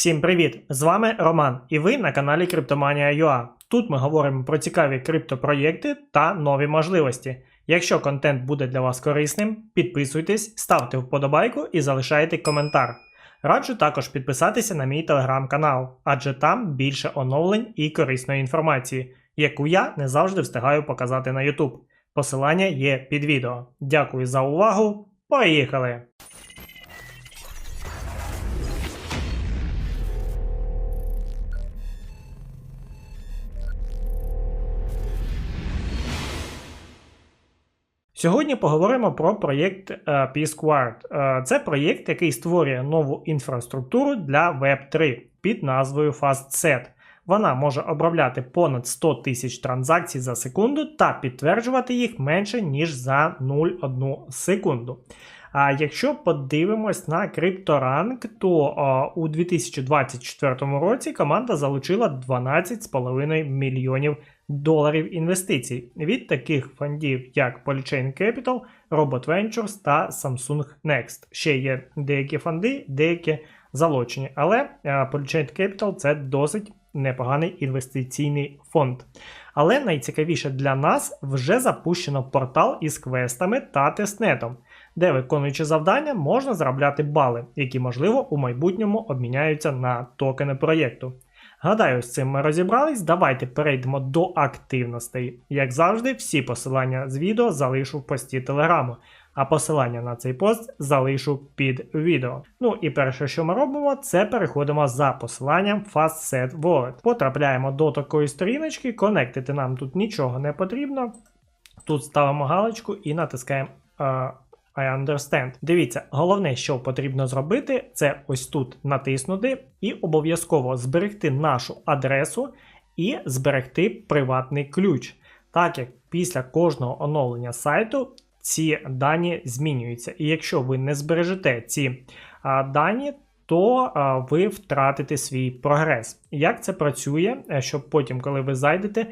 Всім привіт! З вами Роман, і ви на каналі Криптоманія.ua. Тут ми говоримо про цікаві криптопроєкти та нові можливості. Якщо контент буде для вас корисним, підписуйтесь, ставте вподобайку і залишайте коментар. Раджу також підписатися на мій телеграм-канал, адже там більше оновлень і корисної інформації, яку я не завжди встигаю показати на YouTube. Посилання є під відео. Дякую за увагу. Поїхали! Сьогодні поговоримо про проєкт е, P-Squared. Е, Це проєкт, який створює нову інфраструктуру для Web3 під назвою FastSet. Вона може обробляти понад 100 тисяч транзакцій за секунду та підтверджувати їх менше, ніж за 0,1 секунду. А якщо подивимось на CryptoRank, то а, у 2024 році команда залучила 12,5 мільйонів доларів інвестицій від таких фондів, як Polychain Capital, Robot Ventures та Samsung Next. Ще є деякі фонди, деякі залучені, але Polychain Capital це досить непоганий інвестиційний фонд. Але найцікавіше для нас вже запущено портал із квестами та тестнетом, де виконуючи завдання, можна заробляти бали, які, можливо, у майбутньому обміняються на токени проєкту. Гадаю, з цим ми розібрались. Давайте перейдемо до активностей. Як завжди, всі посилання з відео залишу в пості телеграму, а посилання на цей пост залишу під відео. Ну і перше, що ми робимо, це переходимо за посиланням FastSet Wallet. Потрапляємо до такої сторіночки, конектити нам тут нічого не потрібно. Тут ставимо галочку і натискаємо. I understand. Дивіться, головне, що потрібно зробити, це ось тут натиснути і обов'язково зберегти нашу адресу і зберегти приватний ключ. Так як після кожного оновлення сайту ці дані змінюються. І якщо ви не збережете ці а, дані, то а, ви втратите свій прогрес. Як це працює, е, щоб потім, коли ви зайдете,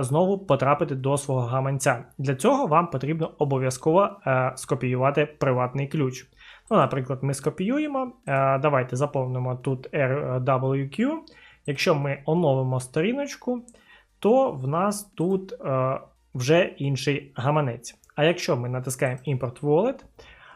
знову потрапити до свого гаманця. Для цього вам потрібно обов'язково е, скопіювати приватний ключ. Ну, Наприклад, ми скопіюємо. Е, давайте заповнимо тут RWQ. Якщо ми оновимо сторіночку, то в нас тут е, вже інший гаманець. А якщо ми натискаємо Import Wallet,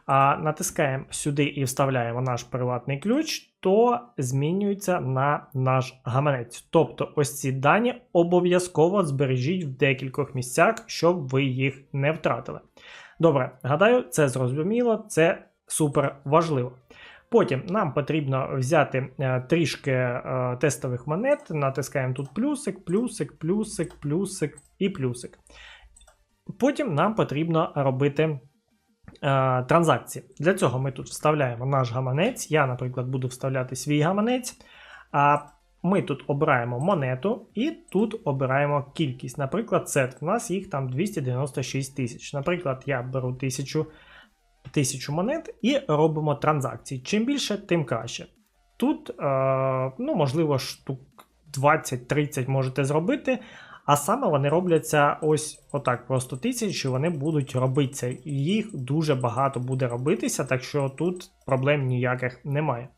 а натискаємо сюди і вставляємо наш приватний ключ, то змінюється на наш гаманець. Тобто, ось ці дані обов'язково збережіть в декількох місцях, щоб ви їх не втратили. Добре, гадаю, це зрозуміло, це супер важливо. Потім нам потрібно взяти е, трішки е, тестових монет, натискаємо тут плюсик, плюсик, плюсик, плюсик і плюсик. Потім нам потрібно робити транзакції. Для цього ми тут вставляємо наш гаманець. Я, наприклад, буду вставляти свій гаманець. А ми тут обираємо монету і тут обираємо кількість. Наприклад, сет. У нас їх там 296 тисяч. Наприклад, я беру 1000 1000 монет і робимо транзакції. Чим більше, тим краще. Тут, е, ну, можливо, штук 20-30 можете зробити. А саме вони робляться ось отак, просто тисячі, вони будуть робитися. Їх дуже багато буде робитися, так що тут проблем ніяких немає.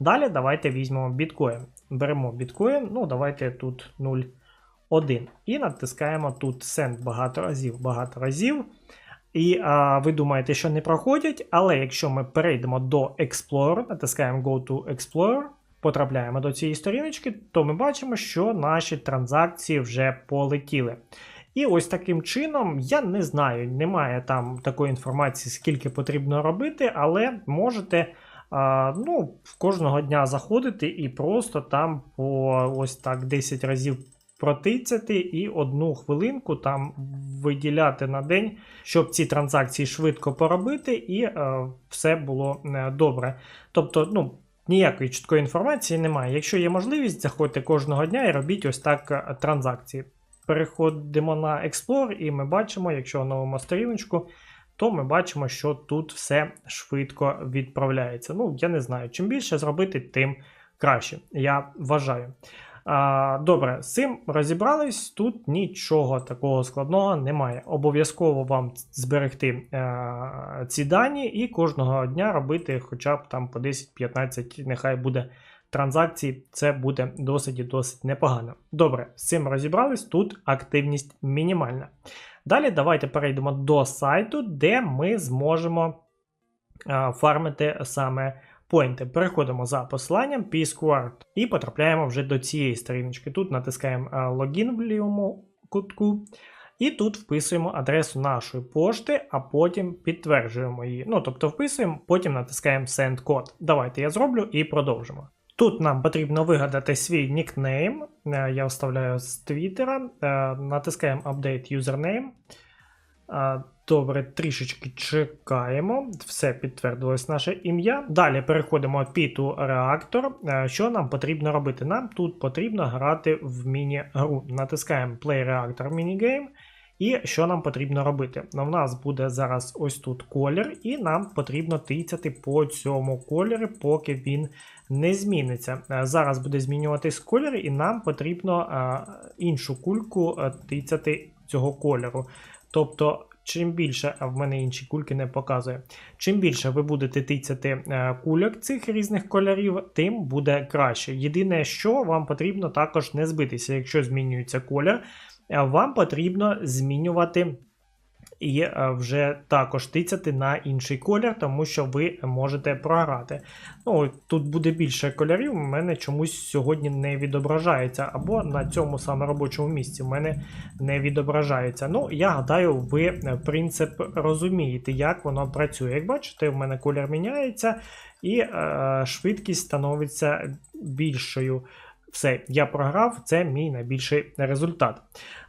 Далі давайте візьмемо біткоін. Беремо біткоін, ну давайте тут 0,1. І натискаємо тут send багато разів, багато разів. І а, ви думаєте, що не проходять, але якщо ми перейдемо до Explorer, натискаємо Go to Explorer, потрапляємо до цієї сторіночки, то ми бачимо, що наші транзакції вже полетіли. І ось таким чином, я не знаю, немає там такої інформації, скільки потрібно робити, але можете а, ну, кожного дня заходити і просто там по ось так 10 разів протицяти і одну хвилинку там виділяти на день, щоб ці транзакції швидко поробити, і е, все було е, добре. Тобто, ну. Ніякої чіткої інформації немає. Якщо є можливість, заходьте кожного дня і робіть ось так е, транзакції. Переходимо на Explore, і ми бачимо, якщо оновимо сторіночку, то ми бачимо, що тут все швидко відправляється. Ну, я не знаю, чим більше зробити, тим краще. Я вважаю. А, Добре, з цим розібрались. Тут нічого такого складного немає. Обов'язково вам зберегти е, ці дані і кожного дня робити хоча б там по 10-15, нехай буде транзакцій, це буде досить і досить непогано. Добре, з цим розібрались. Тут активність мінімальна. Далі давайте перейдемо до сайту, де ми зможемо а, фармити саме поінти. Переходимо за посиланням PSQuart і потрапляємо вже до цієї сторіночки. Тут натискаємо а, логін в лівому кутку. І тут вписуємо адресу нашої пошти, а потім підтверджуємо її. Ну, тобто вписуємо, потім натискаємо Send код. Давайте я зроблю і продовжимо. Тут нам потрібно вигадати свій нікнейм. Е, Я вставляю з Твіттера, Е, натискаємо Update Username. Добре, трішечки чекаємо. Все підтвердилось наше ім'я. Далі переходимо P2 реактор. Е, Що нам потрібно робити? Нам тут потрібно грати в міні-гру. Натискаємо Play Reactor Minigame. І що нам потрібно робити? Ну, в нас буде зараз ось тут колір, і нам потрібно тицяти по цьому кольорі, поки він не зміниться. Е, Зараз буде змінюватись колір, і нам потрібно е, іншу кульку тицяти цього кольору. Тобто, чим більше, в мене інші кульки не показує. Чим більше ви будете тицяти е, кульок цих різних кольорів, тим буде краще. Єдине, що вам потрібно також не збитися, якщо змінюється колір, е, вам потрібно змінювати. І е, вже також тицяти на інший колір, тому що ви можете програти. Ну, Тут буде більше кольорів, у мене чомусь сьогодні не відображається, або на цьому саме робочому місці в мене не відображається. Ну, я гадаю, ви е, принцип розумієте, як воно працює. Як бачите, в мене колір міняється і е, швидкість становиться більшою. Все, я програв, це мій найбільший результат.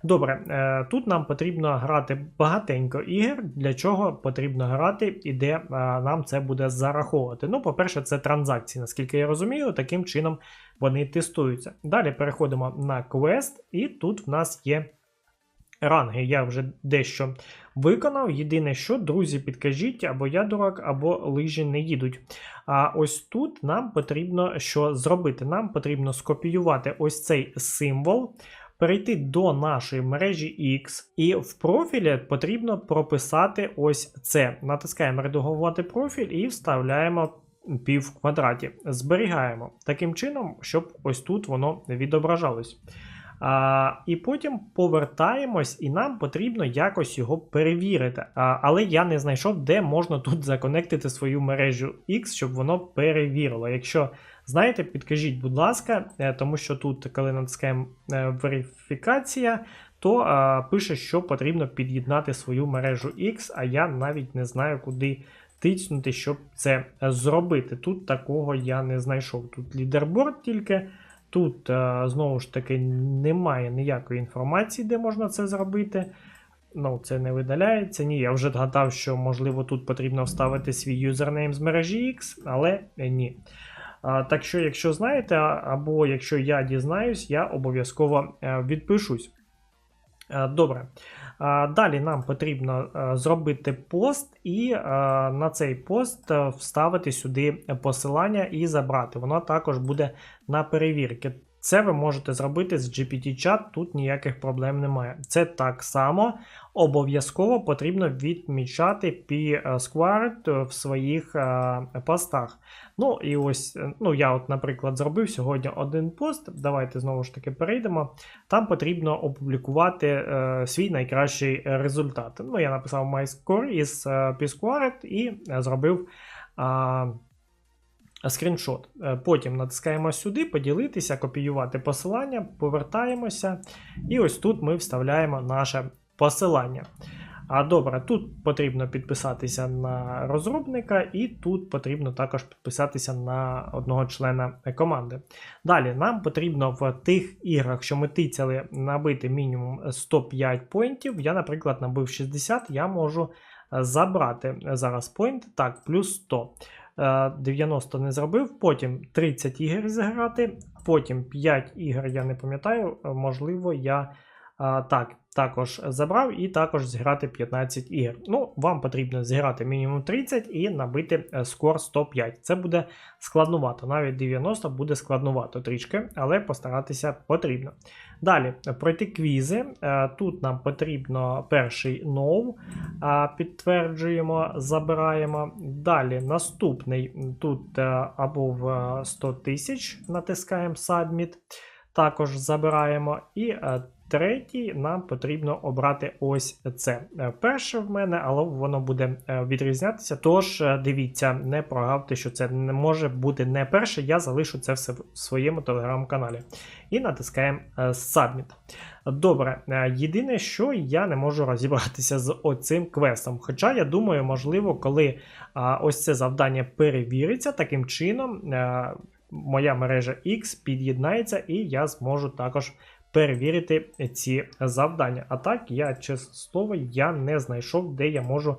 Добре, е, тут нам потрібно грати багатенько ігор, для чого потрібно грати і де е, нам це буде зараховувати. Ну, по-перше, це транзакції, наскільки я розумію, таким чином вони тестуються. Далі переходимо на квест, і тут в нас є ранги. Я вже дещо виконав. Єдине, що, друзі, підкажіть, або я дурак, або лижі не їдуть. А ось тут нам потрібно що зробити? Нам потрібно скопіювати ось цей символ. Перейти до нашої мережі X, і в профілі потрібно прописати ось це. Натискаємо редагувати профіль і вставляємо пів в квадраті. Зберігаємо таким чином, щоб ось тут воно відображалось. А, І потім повертаємось, і нам потрібно якось його перевірити. А, Але я не знайшов, де можна тут законектити свою мережу X, щоб воно перевірило. Якщо знаєте, підкажіть, будь ласка, е, тому що тут, коли натискаємо е, верифікація, то а, пише, що потрібно під'єднати свою мережу X, а я навіть не знаю, куди тицнути, щоб це зробити. Тут такого я не знайшов. Тут лідерборд тільки. Тут, знову ж таки, немає ніякої інформації, де можна це зробити. Ну, це не видаляється. Ні, я вже згадав, що, можливо, тут потрібно вставити свій юзернейм з мережі X, але ні. А, Так що, якщо знаєте, або якщо я дізнаюсь, я обов'язково е, відпишусь. Е, Добре. Далі нам потрібно е, зробити пост і е, на цей пост е, вставити сюди посилання і забрати. Воно також буде на перевірки. Це ви можете зробити з GPT-чат, тут ніяких проблем немає. Це так само обов'язково потрібно відмічати P-Squared в своїх е, постах. Ну і ось, е, ну я, от, наприклад, зробив сьогодні один пост. Давайте знову ж таки перейдемо. Там потрібно опублікувати е, свій найкращий результат. Ну, я написав MyScore із е, P-Squared і зробив. Е, скріншот. Е, потім натискаємо сюди, поділитися, копіювати посилання, повертаємося. І ось тут ми вставляємо наше посилання. А добре, тут потрібно підписатися на розробника, і тут потрібно також підписатися на одного члена команди. Далі нам потрібно в тих іграх, що ми тицяли, набити мінімум 105 поінтів. Я, наприклад, набив 60, я можу забрати зараз поінт, так, плюс 100. 90 не зробив, потім 30 ігор зіграти, потім 5 ігор, я не пам'ятаю, можливо, я. Так, також забрав і також зіграти 15 ігор. Ну, вам потрібно зіграти мінімум 30 і набити е, скор 105. Це буде складнувато. Навіть 90 буде складнувато трішки, але постаратися потрібно. Далі пройти квізи. Е, Тут нам потрібно перший no, а, підтверджуємо, забираємо. Далі наступний тут е, або в е, 100 тисяч натискаємо Submit, також забираємо. І е, третій нам потрібно обрати ось це. Е, Перше в мене, але воно буде е, відрізнятися. Тож е, дивіться, не прогавте, що це не може бути не перше. Я залишу це все в своєму телеграм-каналі. І натискаємо Submit. Добре, єдине, що я не можу розібратися з оцим квестом. Хоча я думаю, можливо, коли ось це завдання перевіриться, таким чином моя мережа X під'єднається, і я зможу також перевірити ці завдання. А так, я, чесне слово, я не знайшов, де я можу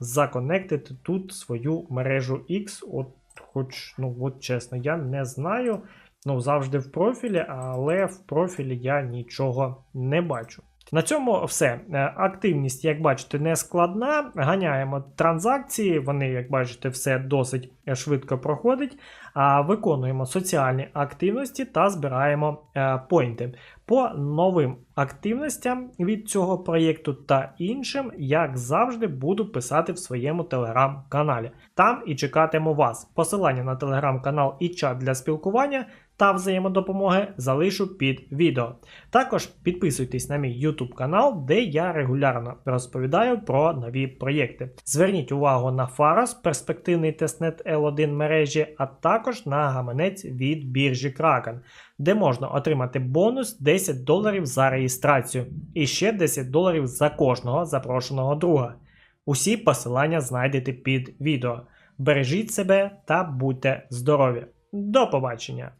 законектити тут свою мережу X. От, хоч, ну, от чесно, я не знаю. Ну, завжди в профілі, але в профілі я нічого не бачу. На цьому все. Е, Активність, як бачите, не складна. Ганяємо транзакції, вони, як бачите, все досить швидко проходить. А Виконуємо соціальні активності та збираємо е, поінти. По новим активностям від цього проєкту та іншим, як завжди, буду писати в своєму телеграм-каналі. Там і чекатиму вас. Посилання на телеграм-канал і чат для спілкування та взаємодопомоги залишу під відео. Також підписуйтесь на мій YouTube канал, де я регулярно розповідаю про нові проєкти. Зверніть увагу на Фарос, перспективний тестнет L1 мережі, а також на гаманець від біржі Kraken, де можна отримати бонус 10 доларів за реєстрацію і ще 10 доларів за кожного запрошеного друга. Усі посилання знайдете під відео. Бережіть себе та будьте здорові! До побачення!